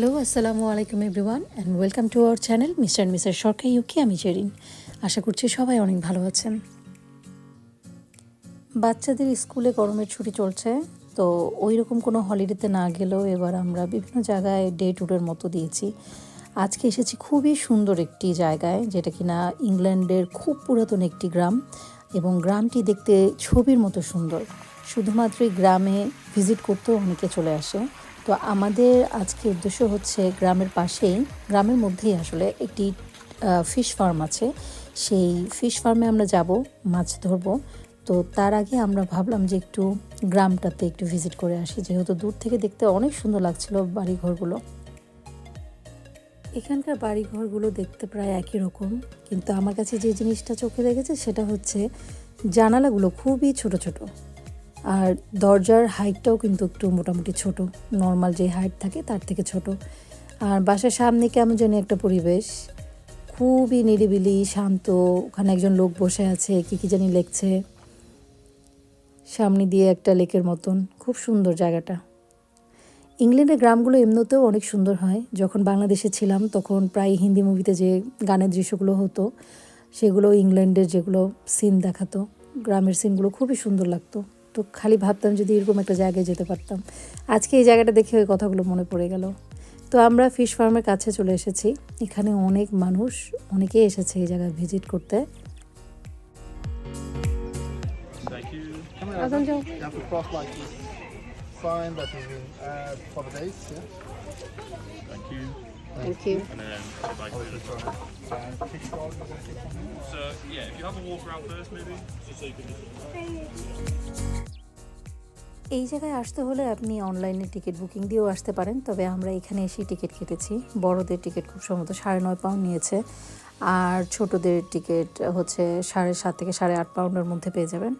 Hello আসসালামু আলাইকুম everyone and welcome to our channel mister and মিসের Sarkar UK আমি জেরিন আশা করছি সবাই অনেক ভালো আছেন। বাচ্চাদের স্কুলে গরমের ছুটি চলছে, তো ওই রকম কোনো হলিডেতে না গেলেও এবার আমরা বিভিন্ন জায়গায় ডে ট্যুরের মতো দিয়েছি। আজকে এসেছি খুবই সুন্দর একটি জায়গায়, যেটা কিনা ইংল্যান্ডের খুব পুরাতন একটি গ্রাম, এবং গ্রামটি দেখতে ছবির মতো সুন্দর। শুধুমাত্র গ্রামে ভিজিট করতেও অনেকে চলে আসে। তো আমাদের আজকে উদ্দেশ্য হচ্ছে গ্রামের পাশেই, গ্রামের মধ্যেই আসলে একটি ফিশ ফার্ম আছে। সেই ফিশ ফার্মে আমরা যাব, মাছ ধরবো। তো তার আগে আমরা ভাবলাম যে একটু গ্রামটাতে একটু ভিজিট করে আসি। যেহেতু দূর থেকে দেখতে অনেক সুন্দর লাগছিল বাড়িঘরগুলো। এখানকার বাড়িঘরগুলো দেখতে প্রায় একই রকম। কিন্তু আমার কাছে যে জিনিসটা চোখে লেগেছে সেটা হচ্ছে, জানালাগুলো খুবই ছোট ছোট। আর দরজার হাইটটাও কিন্তু একটু মোটামুটি ছোট। নর্মাল যে হাইট থাকে তার থেকে ছোট। আর বাসার সামনে কেমন জানি একটা পরিবেশ। খুবই নিরিবিলি, শান্ত। ওখানে একজন লোক বসে আছে, কি কি জানি লেখছে। সামনে দিয়ে একটা লেকের মতন। খুব সুন্দর জায়গাটা। ইংল্যান্ডের গ্রামগুলো এমনিতেও অনেক সুন্দর হয়। যখন বাংলাদেশে ছিলাম, তখন প্রায় হিন্দি মুভিতে যে গানের দৃশ্যগুলো হতো, সেগুলো ইংল্যান্ডের যেগুলো সিন দেখাতো, গ্রামের সিনগুলো খুবই সুন্দর লাগতো। তো খালি ভাবতাম যদি এরকম একটা জায়গায় যেতে পারতাম। আজকে এই জায়গাটা দেখে ওই কথাগুলো মনে পড়ে গেল। তো আমরা ফিশ ফার্মের কাছে চলে এসেছি। এখানে অনেক মানুষ অনেকেই এসেছে এই জায়গায় ভিজিট করতে। Thank you. that is in uh, for the yeah? Thank. Thank you And then? So yeah, if you have a walk around first, maybe, just so you can just. এই জায়গায় আসতে হলে আপনি অনলাইনে টিকিট বুকিং দিয়েও আসতে পারেন তবে আমরা এখানে এসেই টিকিট কেটেছি বড়দের টিকিট খুব সম্ভবত সাড়ে নয় পাউন্ড নিয়েছে আর ছোটদের টিকিট হচ্ছে সাড়ে সাত থেকে সাড়ে আট পাউন্ডের মধ্যে পেয়ে যাবেন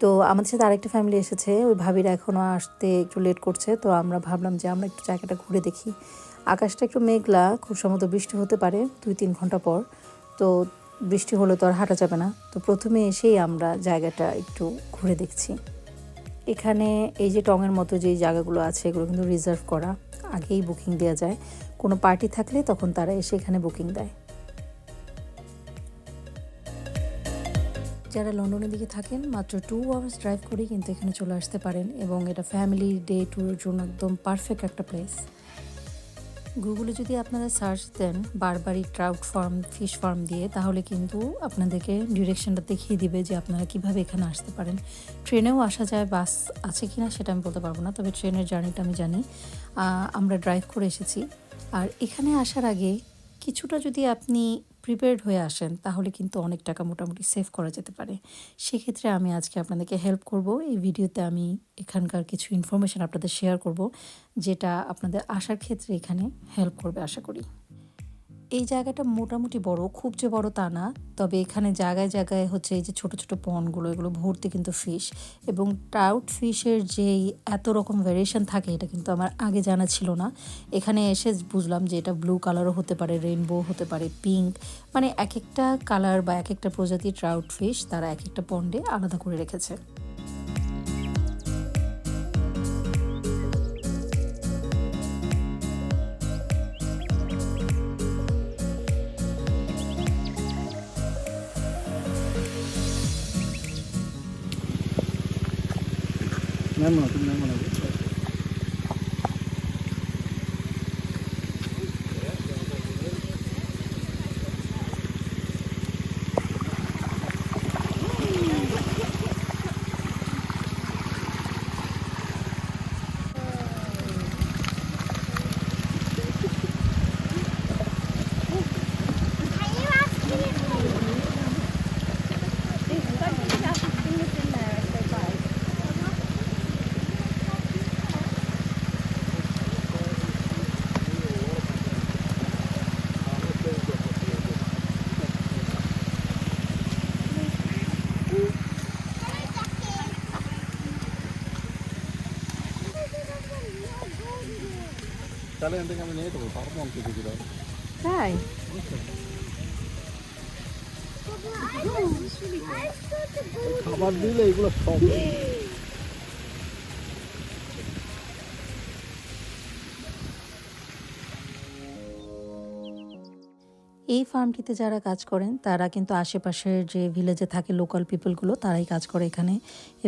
তো আমাদের সাথে আরেকটা ফ্যামিলি এসেছে ওই ভাবিরা এখনও আসতে একটু লেট করছে তো আমরা ভাবলাম যে আমরা একটু জায়গাটা ঘুরে দেখি আকাশটা একটু মেঘলা, খুব সম্ভবত বৃষ্টি হতে পারে দুই তিন ঘণ্টা পর। তো বৃষ্টি হলে তো আর হাঁটা যাবে না। তো প্রথমে এসেই আমরা জায়গাটা একটু ঘুরে দেখছি। এখানে এই যে টঙের মতো যে জায়গাগুলো আছে, এগুলো কিন্তু রিজার্ভ করা। আগেই বুকিং দেওয়া যায়। কোনো পার্টি থাকলে তখন তারা এসে এখানে বুকিং দেয়। যারা লন্ডনের দিকে থাকেন, মাত্র টু আওয়ার্স ড্রাইভ করেই কিন্তু এখানে চলে আসতে পারেন এবং এটা ফ্যামিলি ডে ট্যুরের জন্য একদম পারফেক্ট একটা প্লেস গুগলে যদি আপনারা সার্চ দেন বারবারই ট্রাউট ফার্ম ফিশ ফার্ম দিয়ে, তাহলে কিন্তু আপনাদেরকে ডিরেকশনটা দেখিয়ে দিবে যে আপনারা কীভাবে এখানে আসতে পারেন। ট্রেনেও আসা যায় বাস আছে কি না সেটা আমি বলতে পারব না, তবে ট্রেনের জার্নিটা আমি জানি। আমরা ড্রাইভ করে এসেছি। আর এখানে আসার আগে কিছুটা যদি আপনি প্রিপেয়ার্ড হয়ে আসেন, তাহলে কিন্তু অনেক টাকা মোটামুটি সেভ করা যেতে পারে। সেক্ষেত্রে আমি আজকে আপনাদেরকে হেল্প করব। এই ভিডিওতে আমি এখানকার কিছু ইনফরমেশান আপনাদের শেয়ার করব, যেটা আপনাদের আসার ক্ষেত্রে এখানে হেল্প করবে, আশা করি। এই জায়গাটা মোটামুটি বড়, খুব যে বড় তা না। তবে এখানে জায়গায় জায়গায় হচ্ছে এই যে ছোট ছোট পনগুলো, এগুলো ভর্তি কিন্তু ফিশ এবং ট্রাউট ফিশের যেই এত রকম ভ্যারিয়েশন থাকে, এটা কিন্তু আমার আগে জানা ছিল না। এখানে এসে বুঝলাম যে এটা ব্লু কালারও হতে পারে রেইনবো হতে পারে পিঙ্ক মানে এক একটা কালার বা এক একটা প্রজাতির ট্রাউট ফিশ তারা এক একটা পন্ডে আলাদা করে রেখেছে। Vámonos. তাহলে এখান থেকে আমি নিয়ে দেবো পারব আমি কিছু দিলাম তাই খাবার দিলে এগুলো সব এই ফার্মটিতে যারা কাজ করেন, তারা কিন্তু আশেপাশের যে ভিলেজে থাকে লোকাল পিপলগুলো তারাই কাজ করে এখানে।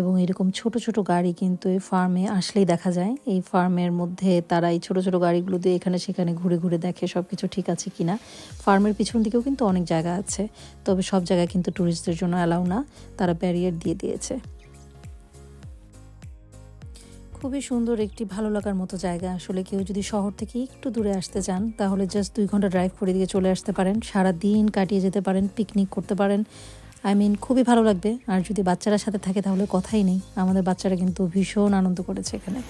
এবং এরকম ছোট ছোট গাড়ি কিন্তু এই ফার্মে আসলেই দেখা যায়। এই ফার্মের মধ্যে তারা এই ছোট ছোট গাড়িগুলো দিয়ে এখানে সেখানে ঘুরে ঘুরে দেখে সব কিছু ঠিক আছে কিনা। ফার্মের পিছন দিকেও কিন্তু অনেক জায়গা আছে। তবে সব জায়গায় কিন্তু ট্যুরিস্টদের জন্য অ্যালাউ না। তারা ব্যারিয়ার দিয়ে দিয়েছে। খুবই সুন্দর একটি ভালো লাগার মতো জায়গা। আসলে কেউ যদি শহর থেকে একটু দূরে আসতে চান, তাহলে জাস্ট দুই ঘণ্টা ড্রাইভ করে দিয়ে চলে আসতে পারেন। সারা দিন কাটিয়ে যেতে পারেন পিকনিক করতে পারেন। আই মিন খুবই ভালো লাগবে। আর যদি বাচ্চারা সাথে থাকে, তাহলে কথাই নেই। আমাদের বাচ্চারা কিন্তু ভীষণ আনন্দ করেছে এখানে।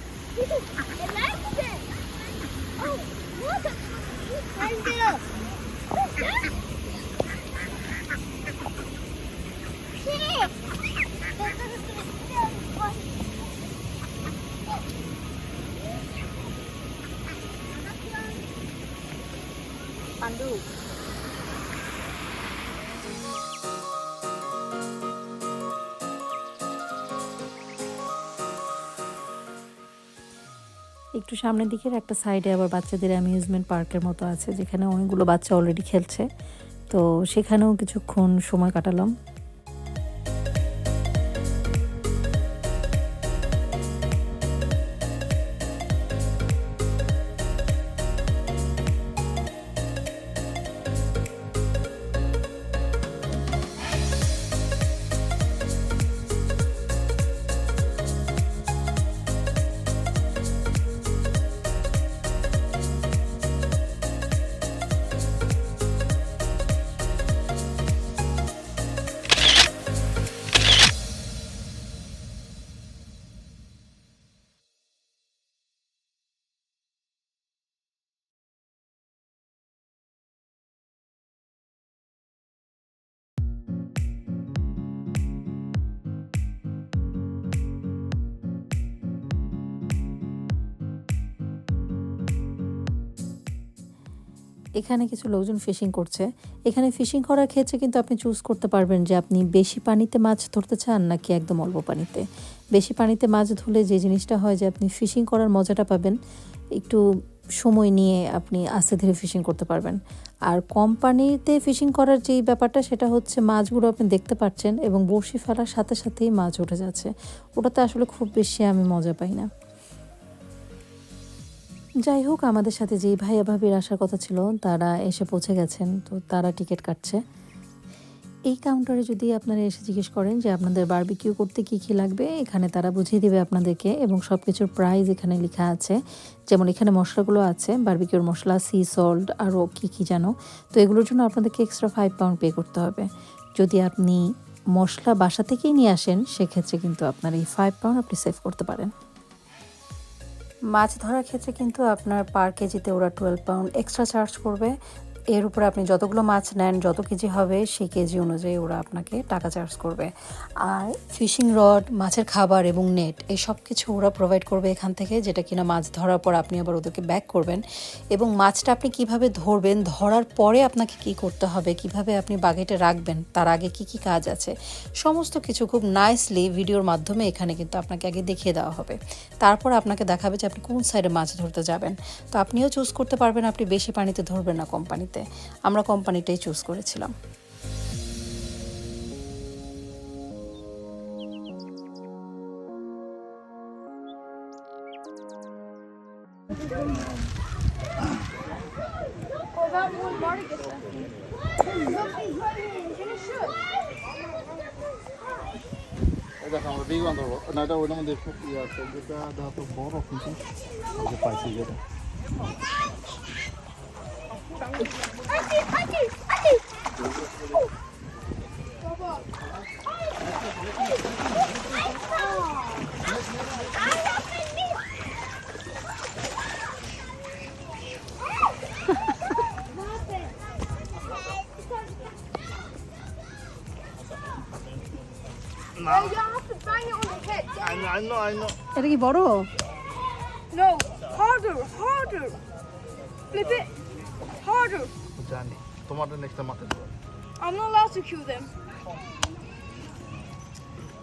একটু সামনের দিকে একটা সাইডে আবার বাচ্চাদের অ্যামিউজমেন্ট পার্কের মতো আছে, যেখানে অনেকগুলো বাচ্চা অলরেডি খেলছে। তো সেখানেও কিছুক্ষণ সময় কাটালাম। এখানে কিছু লোকজন ফিশিং করছে। এখানে ফিশিং করার ক্ষেত্রে কিন্তু আপনি চুজ করতে পারবেন যে আপনি বেশি পানিতে মাছ ধরতে চান নাকি একদম অল্প পানিতে। বেশি পানিতে মাছ ধরলে যে জিনিসটা হয় যে আপনি ফিশিং করার মজাটা পাবেন, একটু সময় নিয়ে আপনি আস্তে ধীরে ফিশিং করতে পারবেন। আর কম পানিতে ফিশিং করার যেই ব্যাপারটা, সেটা হচ্ছে মাছগুলো আপনি দেখতে পাচ্ছেন এবং বড়শি ফেলার সাথে সাথেই মাছ উঠে যাচ্ছে। ওটাতে আসলে খুব বেশি আমি মজা পাই না। যাই হোক, আমাদের সাথে যেই ভাইয়া ভাবির আসার কথা ছিল, তারা এসে পৌঁছে গেছেন। তো তারা টিকিট কাটছে। এই কাউন্টারে যদি আপনারা এসে জিজ্ঞেস করেন যে আপনাদের বারবিকিউ করতে কি কি লাগবে, এখানে তারা বুঝিয়ে দেবে আপনাদেরকে এবং সব কিছুর প্রাইস এখানে লেখা আছে। যেমন এখানে মশলাগুলো আছে বারবিকিউর মশলা সি সল্ট আরও কী কী জানো তো এগুলোর জন্য আপনাদেরকে এক্সট্রা ফাইভ পাউন্ড পে করতে হবে। যদি আপনি মশলা বাসা থেকেই নিয়ে আসেন, সেক্ষেত্রে কিন্তু আপনার এই ফাইভ পাউন্ড আপনি সেভ করতে পারেন। মাছ ধরার ক্ষেত্রে কিন্তু আপনার পার কেজিতে ওরা টুয়েলভ পাউন্ড এক্সট্রা চার্জ করবে। এর উপরে আপনি যতগুলো মাছ নেন, যত কেজি হবে, সেই কেজি অনুযায়ী ওরা আপনাকে টাকা চার্জ করবে। আর ফিশিং রড মাছের খাবার এবং নেট এই সব কিছু ওরা প্রোভাইড করবে এখান থেকে, যেটা কিনা মাছ ধরার পর আপনি আবার ওদেরকে ব্যাক করবেন। এবং মাছটা আপনি কীভাবে ধরবেন, ধরার পরে আপনাকে কি করতে হবে, কীভাবে আপনি বাগেটে রাখবেন, তার আগে কি কি কাজ আছে, সমস্ত কিছু খুব নাইসলি ভিডিওর মাধ্যমে এখানে কিন্তু আপনাকে আগে দেখিয়ে দেওয়া হবে। তারপর আপনাকে দেখাবে যে আপনি কোন সাইডে মাছ ধরতে যাবেন। তো আপনিও চুজ করতে পারবেন, আপনি বেশি পানিতে ধরবেন না কম পানিতে আমরা কোম্পানিটাই চুজ করেছিলাম। দেখো আমরা ইয়ে আছে দেখা তো 아지 아지 아지 bang I know, I know. 이렇게 벌어. No, harder, harder. Flip it. Harder. জানি তোমাদের নেক্সট মাথায় দেবো I'm not allowed to kill them.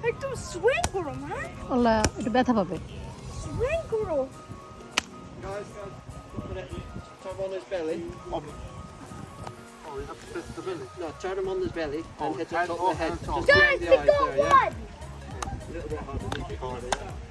Like, do swing for them, man. OLA এটা ব্যথা পাবে Swing for them. Top on his belly. you have to press the belly. No, turn them on the belly Oh, and hit the head- top oh, of the head. head top. Just behind the eyes there, yeah? one. A little bit harder, a little bit harder, yeah.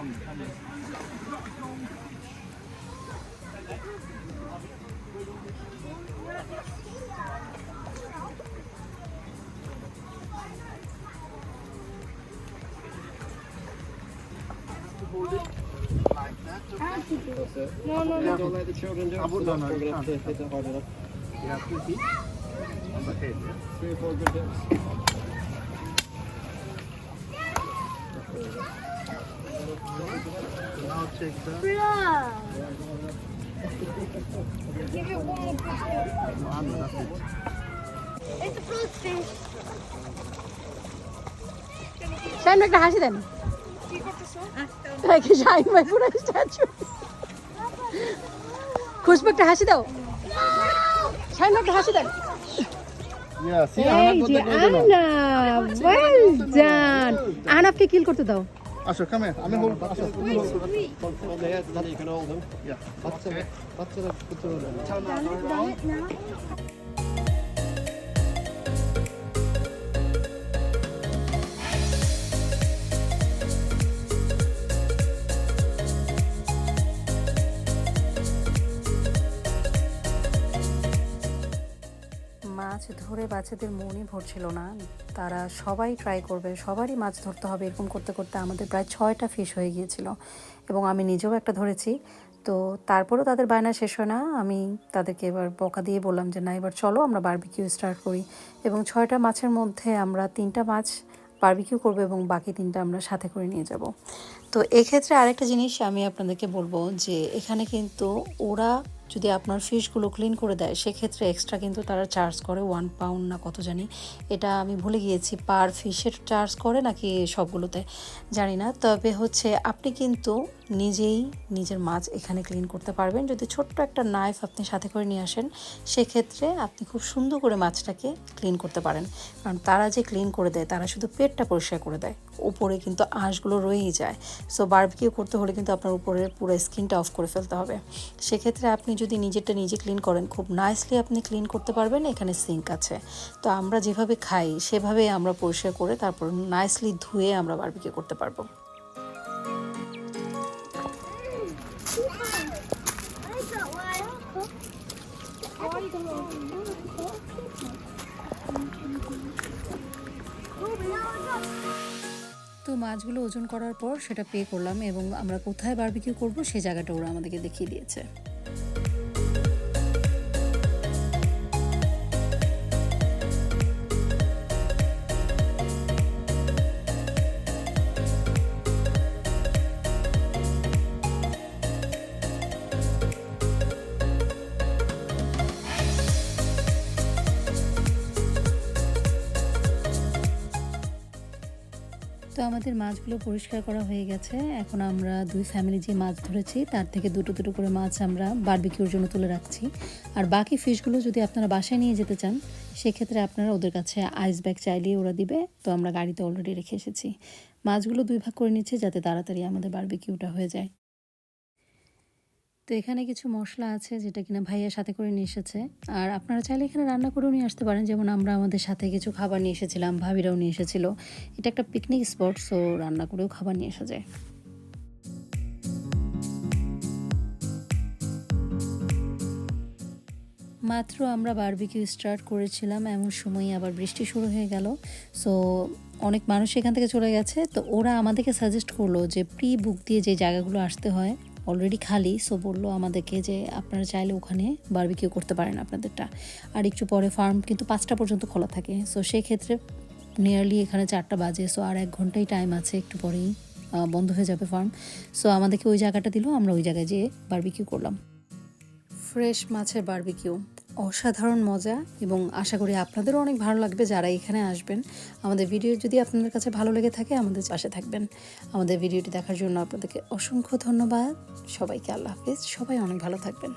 No, no, no. Don't let the children do it. So don't forget to hit it hard enough. You have to heat. Three or four good dips. The. Blah. Give you one more it. It's the first fish. Shine একটা হাসি দেন কি shine ভাই পুরো statue খুশবু একটা হাসি দাও shine একটা হাসি দেন the আহনাফকে কিল করতে দাও Asher, come here. I'm going to hold Asher. Wait, wait. From there, then you can hold them. Yeah. That's okay. it. That's it. That's it. down it now. ধরে বাচ্চাদের মনই ভরছিল না। তারা সবাই ট্রাই করবে, সবারই মাছ ধরতে হবে, এরকম করতে করতে আমাদের প্রায় ছয়টা ফিশ হয়ে গিয়েছিল। এবং আমি নিজেও একটা ধরেছি। তো তারপরেও তাদের বায়না শেষ হয় না। আমি তাদেরকে এবার বকা দিয়ে বললাম যে, না, এবার চলো আমরা বারবিকিউ স্টার্ট করি। এবং ছয়টা মাছের মধ্যে আমরা তিনটা মাছ বারবিকিউ করব এবং বাকি তিনটা আমরা সাথে করে নিয়ে যাব। তো এক্ষেত্রে আরেকটা জিনিস আমি আপনাদেরকে বলব যে এখানে কিন্তু ওরা যদি আপনার ফিশগুলো ক্লিন করে দেয়, সেক্ষেত্রে এক্সট্রা কিন্তু তারা চার্জ করে ওয়ান পাউন্ড না কত জানি। এটা আমি ভুলে গিয়েছি পার ফিশের চার্জ করে নাকি সবগুলোতে? জানি না। তবে হচ্ছে আপনি কিন্তু নিজেই নিজের মাছ এখানে ক্লিন করতে পারবেন। যদি ছোট্ট একটা নাইফ আপনি সাথে করে নিয়ে আসেন, সেক্ষেত্রে আপনি খুব সুন্দর করে মাছটাকে ক্লিন করতে পারেন। কারণ তারা যে ক্লিন করে দেয়, তারা শুধু পেটটা পরিষ্কার করে দেয়, উপরে কিন্তু আঁশগুলো রয়েই যায়। সো বারবিকিউ করতে হলে কিন্তু আপনার উপরের পুরো স্কিনটা অফ করে ফেলতে হবে। সেক্ষেত্রে আপনি যদি নিজেরটা নিজে ক্লিন করেন, খুব নাইসলি আপনি ক্লিন করতে পারবেন, এখানে সিঙ্ক আছে। তো আমরা যেভাবে খাই, সেভাবে আমরা পরিষ্কার করে তারপর নাইসলি ধুয়ে আমরা বারবিকিউ করতে পারব। One. তো মাছগুলো ওজন করার পর সেটা পে করলাম এবং আমরা কোথায় বারবিকিউ করব সেই জায়গাটা ওরা আমাদেরকে দেখিয়ে দিয়েছে। তো আমাদের মাছগুলো পরিষ্কার করা হয়ে গেছে। এখন আমরা দুই ফ্যামিলি যে মাছ ধরেছি, তার থেকে দুটো দুটো করে মাছ আমরা বারবিকিউর জন্য তুলে রাখছি। আর বাকি ফিশগুলো যদি আপনারা বাসায় নিয়ে যেতে চান, সেক্ষেত্রে আপনারা ওদের কাছে আইস ব্যাগ চাইলেই ওরা দিবে। তো আমরা গাড়িতে অলরেডি রেখে এসেছি। মাছগুলো দুই ভাগ করে নিচ্ছি যাতে তাড়াতাড়ি আমাদের বার্বিকিউটা হয়ে যায়। তো এখানে কিছু মশলা আছে যেটা কিনা ভাইয়া সাথে করে নিয়ে এসেছে। আর আপনারা চাইলে এখানে রান্না করেও নিয়ে আসতে পারেন। যেমন আমরা আমাদের সাথে কিছু খাবার নিয়ে এসেছিলাম, ভাবিরাও নিয়ে এসেছিল। এটা একটা পিকনিক স্পট সো রান্না করেও খাবার নিয়ে আসা যায়। মাত্র আমরা বারবিকিউ স্টার্ট করেছিলাম, এমন সময় আবার বৃষ্টি শুরু হয়ে গেল। সো অনেক মানুষ এখান থেকে চলে গেছে। তো ওরা আমাদেরকে সাজেস্ট করল যে প্রি বুক দিয়ে যে জায়গাগুলো আসতে হয় অলরেডি খালি সো বলল আমাদেরকে যে আপনারা চাইলে ওখানে বারবিকিউ করতে পারেন আপনাদেরটা। আর একটু পরে ফার্ম কিন্তু পাঁচটা পর্যন্ত খোলা থাকে সো সেক্ষেত্রে নিয়ারলি এখানে চারটা বাজে সো আর এক ঘন্টাই টাইম আছে একটু পরেই বন্ধ হয়ে যাবে ফার্ম সো আমাদেরকে ওই জায়গাটা দিল, আমরা ওই জায়গায় যেয়ে বারবিকিউ করলাম। ফ্রেশ মাছের বারবিকিউ অসাধারণ মজা এবং আশা করি আপনাদেরও অনেক ভালো লাগবে যারা এখানে আসবেন। আমাদের ভিডিও যদি আপনাদের কাছে ভালো লেগে থাকে আমাদের পাশে থাকবেন। আমাদের ভিডিওটি দেখার জন্য আপনাদেরকে অসংখ্য ধন্যবাদ। সবাইকে আল্লাহ হাফিজ। সবাই অনেক ভালো থাকবেন।